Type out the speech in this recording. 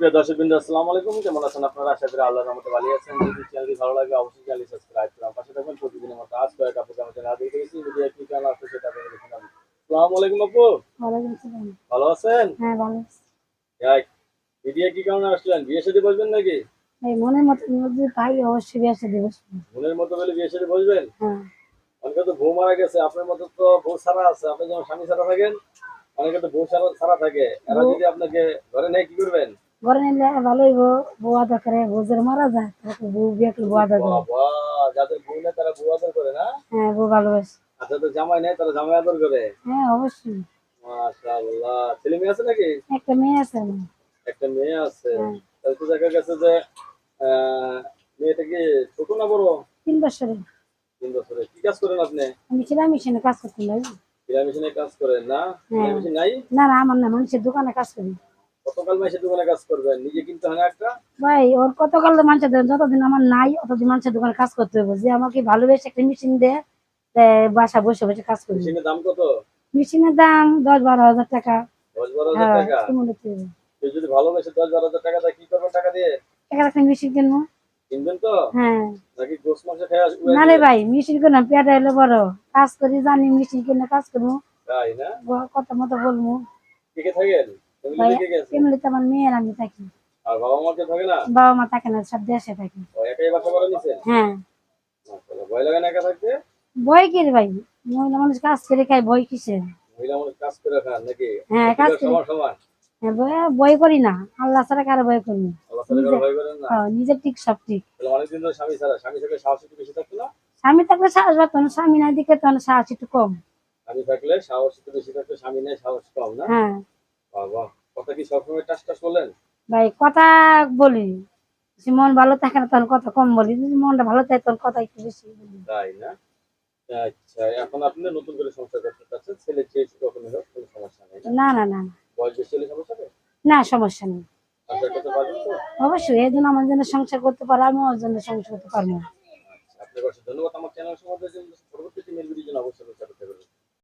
সুপ্রিয় দর্শক বিন্দু আসসালামু আলাইকুম। কেমন আছেন আপনারা? আশা করি আল্লাহর রহমতে ভালো আছেন। যদি চ্যানেলটি ভালো লাগে অবশ্যই চ্যানেলটি সাবস্ক্রাইব করুন পাশে থাকবেন। প্রতিদিনের মতো আজ কয়েক আপু কেমন চ্যানেল আগে দেখেছি যদি কি চ্যানেল আছে সেটা আপনারা দেখে নেবেন। আসসালামু আলাইকুম আপু। ওয়ালাইকুম সালাম ভালো আছেন? হ্যাঁ ভালো আছি। যাক ভিডিও কি কারণে আসলেন? বিয়ে সাথে বসবেন নাকি? এই মনের মতো যদি পাই অবশ্যই বিয়ে সাথে বসবো। মনের মতো বলে বিয়ে সাথে বসবেন? হ্যাঁ। অনেকে তো বউ মারা গেছে আপনার মতো তো বউ ছাড়া আছে। আপনি যেমন স্বামী ছাড়া থাকেন অনেকে তো বউ ছাড়া থাকে। এরা যদি আপনাকে ধরে নেয় কি করবেন? ঘরে নিলে ভালোই বউ বউ আদর করে বউ মারা যায় তারপর বউ বিয়ে করলে বউ আদর করে। যাদের বউ নেই তারা বউ আদর করে না? হ্যাঁ বউ ভালোবাসে। আর যাদের জামাই নেই তারা জামাই আদর করে? হ্যাঁ অবশ্যই। মাশাআল্লাহ। ছেলে মেয়ে আছে নাকি? একটা মেয়ে আছে একটা মেয়ে আছে। হ্যাঁ। তাহলে তো দেখা গেছে যে আহ, মেয়েটা কি ছোট না বড়? তিন বছরে তিন বছরে কি কাজ করেন আপনি? আমি ছিলাম মেশিনে কাজ করতে লাগি সিলাই মেশিনে কাজ করেন না? সিলাই নাই? না না আমার না মানুষের দোকানে কাজ করি। কতকাল মাসে দোকানে কাজ করবেন নিজে কিনতে হয় না একটা? ভাই ওর কতকাল মানুষের দেন যতদিন আমার নাই অতদিন মানুষের দোকানে কাজ করতে হবে। যে আমাকে ভালোবেসে একটা মেশিন দেয় বাসা বসে বসে কাজ করি মেশিনের দাম কত? মেশিনের দাম দশ বারো হাজার টাকা। দশ বারো হাজার হ্যাঁ টাকা? কেমন হতে হবে? কেউ যদি ভালোবেসে দশ বারো হাজার টাকা দেয় কি করবেন টাকা দিয়ে? একটা একটা মেশিন কিনবো। কিনবেন তো? হ্যাঁ। নাকি গোস মাংস খেয়ে আসবে না রে ভাই মেশিন কিনে পেটে এলে বড়। কাজ করি জানি মেশিন কিনে কাজ করব। তাই না? কথা মতো বলব। কে কে থাকেন? ফ্যামিলিতে আমার আমি থাকি। আর বাবা মা থাকে না? বাবা মা থাকে না সব দেশে থাকি। ও একাই বাসা করে নিছেন হ্যাঁ। ভয় লাগে না একা থাকতে? বই কি রে ভাই? মহিলা মানুষ কাজ করে বই কিসে মহিলা মানুষ কাজ করে খান নাকি? হ্যাঁ কাজ করি। সমান হ্যাঁ, করি না। আল্লাহ ছাড়া কারও করি না। আল্লাহ কারও ভয় করেন না? হ্যাঁ, নিজের ঠিক সব ঠিক। তাহলে অনেকদিন ধরে স্বামী ছাড়া স্বামী থাকলে সাহস একটু বেশি থাকতো না? স্বামী থাকলে সাহস পাতো না স্বামী দিকে তখন সাহস একটু কম। স্বামী থাকলে সাহস একটু বেশি থাকতো স্বামী নেই সাহস কম না? হ্যাঁ। বাবা কথা কি সবসময় টাস টাস বলেন? ভাই কথা বলি। যদি মন ভালো থাকে না তখন কথা কম বলি। যদি মনটা ভালো থাকে তখন কথা একটু বেশি বলি। তাই না? আচ্ছা এখন আপনি নতুন করে সংসার করতে চাচ্ছেন ছেলে চেয়ে কখনো হোক কোনো সমস্যা নেই? না? না না না। না। বয়স বেশি হলে সমস্যা নেই? না সমস্যা অবশ্যই এই জন্য আমার জন্য সংসার করতে পারো আমি ওর জন্য সংসার করতে পারব। আপনাকে ধন্যবাদ। আমার চ্যানেল সম্বন্ধে পরবর্তী মেল জন্য অবশ্যই চেষ্টা করতে পারবেন